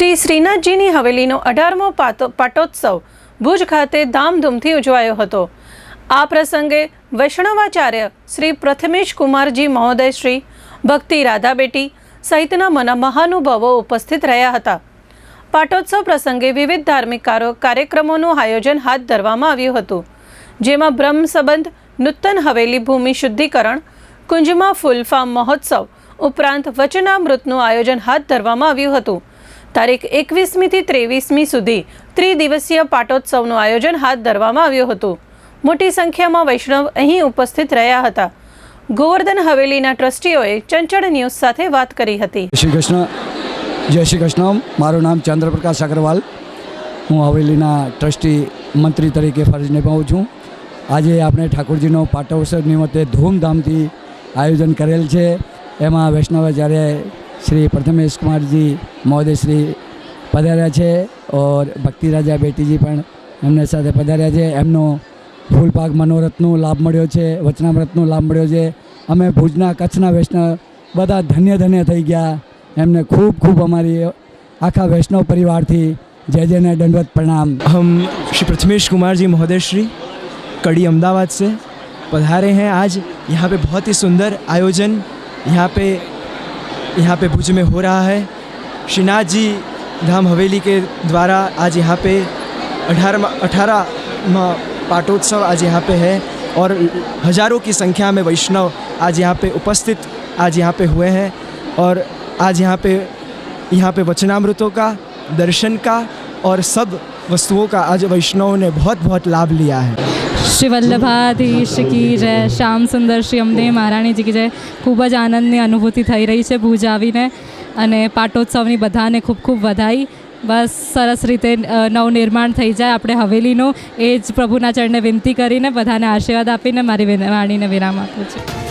શ્રી શ્રીનાથજીની હવેલીનો અઢારમો પાતો, પાટોત્સવ ભુજ ખાતે ધામધૂમથી ઉજવાયો હતો. આ પ્રસંગે વૈષ્ણવાચાર્ય શ્રી પ્રથમેશ કુમારજી મહોદય શ્રી, ભક્તિ રાધાબેટી સહિતના મના, મહાનુભાવો ઉપસ્થિત રહ્યા હતા. પાટોત્સવ પ્રસંગે વિવિધ ધાર્મિક કારો- કાર્યક્રમોનું આયોજન હાથ ધરવામાં આવ્યું હતું. જેમાં બ્રહ્મ સંબંધ, નૂતન હવેલી ભૂમિ શુદ્ધિકરણ, કુંજમાં ફૂલફામ મહોત્સવ ઉપરાંત વચનામૃતનું આયોજન હાથ ધરવામાં આવ્યું હતું. તારીખ એકવીસમીથી ત્રેવીસમી સુધી ત્રિદિવસીય પાટોત્સવનું આયોજન હાથ ધરવામાં આવ્યું હતું. મોટી સંખ્યામાં વૈષ્ણવ અહીં ઉપસ્થિત રહ્યા હતા. ગોવર્ધન હવેલીના ટ્રસ્ટીઓએ ચંચળ ન્યૂઝ સાથે વાત કરી હતી. શ્રી કૃષ્ણ. જય શ્રી કૃષ્ણ. મારું નામ ચંદ્રપ્રકાશ અગ્રવાલ. હું હવેલીના ટ્રસ્ટી મંત્રી તરીકે ફરજ નિભાવું છું. આજે આપણે ઠાકોરજીનો પાટોત્સવ નિમિત્તે ધૂમધામથી આયોજન કરેલ છે. એમાં વૈષ્ણવાચાર્ય શ્રી પ્રથમેશ કુમારજી મહોદય શ્રી પધાર્યા છે ઓર ભક્તિ રાજા બેટીજી પણ એમને સાથે પધાર્યા છે એમનો ફૂલપાક મનોરથનો લાભ મળ્યો છે વચનામૃતનો લાભ મળ્યો છે અમે ભુજના કચ્છના વૈષ્ણવ બધા ધન્ય ધન્ય થઈ ગયા એમને ખૂબ ખૂબ અમારી આખા વૈષ્ણવ પરિવારથી જય જયને દંડવત પ્રણામ हम श्री प्रथमेश कुमार जी महोदय श्री कड़ी अहमदाबाद से पधारे हैं आज यहाँ पे बहुत ही सुंदर आयोजन यहाँ पे यहाँ पे भुज में हो रहा है। श्रीनाथ जी धाम हवेली के द्वारा आज यहाँ पे अठारह अठारह पाटोत्सव आज यहाँ पे है और हज़ारों की संख्या में वैष्णव आज यहाँ पे उपस्थित आज यहाँ पे हुए हैं और आज यहाँ पे यहाँ पे वचनामृतों का, दर्शन का और सब वस्तुओं का आज वैष्णवों ने बहुत बहुत लाभ लिया है। શ્રી વલ્લભાધીશ કી જય, શ્યામ સુંદર શ્રી અમને મહારાણીજી કી જય. ખૂબ જ આનંદની અનુભૂતિ થઈ રહી છે ભુજ આવીને અને પાટોત્સવની બધાને ખૂબ ખૂબ વધાઈ. બસ સરસ રીતે નવનિર્માણ થઈ જાય આપણે હવેલીનું. એ જ પ્રભુના ચરણને વિનંતી કરીને બધાને આશીર્વાદ આપીને મારી વાણીને વિરામ આપું છું.